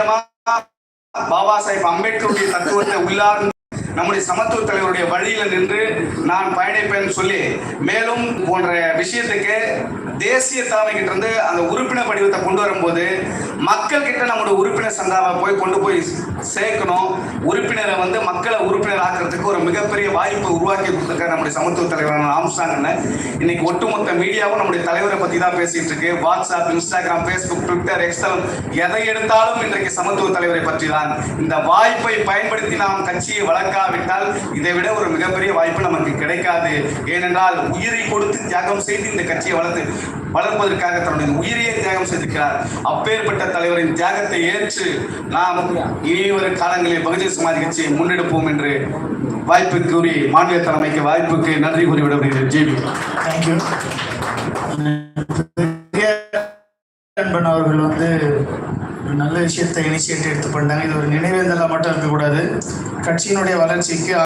கட்டாயமா பாபா சாஹிப் அம்பேத்கருடைய தத்துவத்தை உள்ளார்ந்து நம்முடைய சமத்துவ தலைவருடைய வழியில் நின்று நான் பயணிப்பேன் சொல்லி மேலும் போன்ற விஷயத்துக்கு தேசிய தலைமை கிட்ட இருந்து அந்த உறுப்பினர் படிவத்தை கொண்டு வரும்போது மக்கள் கிட்ட நம்முடைய உறுப்பினர் சந்தாவை போய் கொண்டு போய் சேர்க்கணும். உறுப்பினரை வந்து மக்களை உறுப்பினர் ஆக்குறதுக்கு ஒரு மிகப்பெரிய வாய்ப்பை உருவாக்கி கொடுத்துருக்காரு நம்முடைய சமத்துவ தலைவரான ஆம்சாங்கன்னு இன்னைக்கு ஒட்டுமொத்த மீடியாவும் நம்முடைய தலைவரை பத்தி தான் பேசிட்டு இருக்கு. வாட்ஸ்அப் இன்ஸ்டாகிராம் ஃபேஸ்புக் ட்விட்டர் எக்ஸ்தலம் எதை எடுத்தாலும் இன்றைக்கு சமத்துவ தலைவரை பற்றி தான் இந்த வாய்ப்பை பயன்படுத்தி நாம் கட்சியை வளர்க்காவிட்டால் இதை விட ஒரு மிகப்பெரிய வாய்ப்பு நமக்கு கிடைக்காது. ஏனென்றால் உயிரை கொடுத்து தியாகம் செய்து இந்த கட்சியை வளர்த்து வளர்ப்பதற்காக தன்னுடைய உயிரையே தியாகம் செய்திருக்கிறார். அப்பேற்பட்ட தலைவரின் தியாகத்தை ஏற்று நாம் இனி வரும் காலங்களில் பகுஜன் சமாஜ் கட்சியை முன்னெடுப்போம் என்று வாய்ப்பு கூறி மாநில தலைமைக்கு வாய்ப்புக்கு நன்றி கூறி விடப்படுகிறேன் ஜேபி தேங்க்யூ அன்பன் அவர்கள் வந்து ஒரு நல்ல விஷயத்தை இனிஷியேட் எடுத்து பண்ணாங்க இது ஒரு நினைவேந்தலா மட்டும் இருக்கக்கூடாது. கட்சியினுடைய வளர்ச்சிக்கு